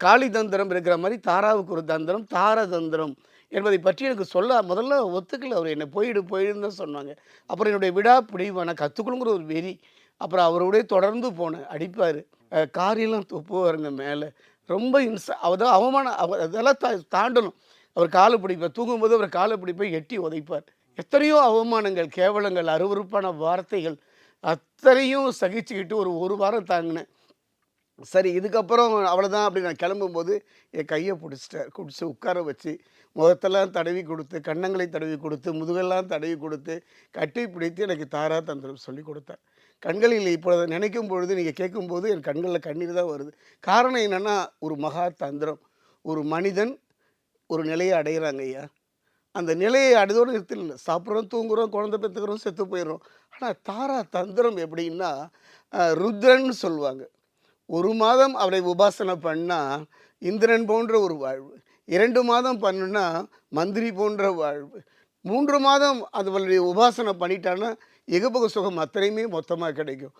காளி தந்திரம் இருக்கிற மாதிரி தாராவுக்கு ஒரு தந்திரம் தார தந்திரம் என்பதை பற்றி எனக்கு சொல்ல முதல்ல ஒத்துக்கல. அவர் என்னை போயிடு போயிடுன்னு தான் சொன்னாங்க. அப்புறம் என்னுடைய விடா பிடிவு நான் கற்றுக்கணுங்கிற ஒரு வெறி. அப்புறம் அவரோடய தொடர்ந்து போனேன். அடிப்பார். காரியெல்லாம் துப்புவாருங்க மேலே. ரொம்ப இன்ச அதாவது அவமானம் அவர் அதெல்லாம் தா தாண்டணும். அவர் காலை பிடிப்பார் தூங்கும்போது அவர் காலை பிடிப்பை எட்டி உதைப்பார். எத்தனையோ அவமானங்கள் கேவலங்கள் அருவருப்பான வார்த்தைகள் அத்தனையும் சகிச்சுக்கிட்டு ஒரு ஒரு வாரம் தாங்கினேன். சரி இதுக்கப்புறம் அவ்வளோதான் அப்படி நான் கிளம்பும்போது என் கையை பிடிச்சிட்டேன். பிடிச்சி உட்கார வச்சு முகத்தெல்லாம் தடவி கொடுத்து கண்ணங்களை தடவி கொடுத்து முதுகெல்லாம் தடவி கொடுத்து கட்டி பிடித்து எனக்கு தாரா தந்திரம் சொல்லி கொடுத்தேன். கண்களில் இப்பொழுது நினைக்கும் பொழுது நீங்கள் கேட்கும்போது என் கண்களில் கண்ணீர் தான் வருது. காரணம் என்னென்னா ஒரு மகா தந்திரம். ஒரு மனிதன் ஒரு நிலையை அடைகிறாங்க ஐயா. அந்த நிலையை அடைதோடு நிறுத்தில சாப்பிட்றோம் தூங்குறோம் குழந்தை பெற்றுக்கிறோம் செத்து போயிடுறோம். ஆனால் தாரா தந்திரம் எப்படின்னா ருத்ரன்னு சொல்லுவாங்க. ஒரு மாதம் அவரை உபாசனை பண்ணால் இந்திரன் போன்ற ஒரு வாழ்வு இரண்டு மாதம் பண்ணுனா மந்திரி போன்ற வாழ்வு மூன்று மாதம் அதுவளுடைய உபாசனை பண்ணிட்டான்னா எகபக சுகம் அத்தனையுமே மொத்தமாக கிடைக்கும்.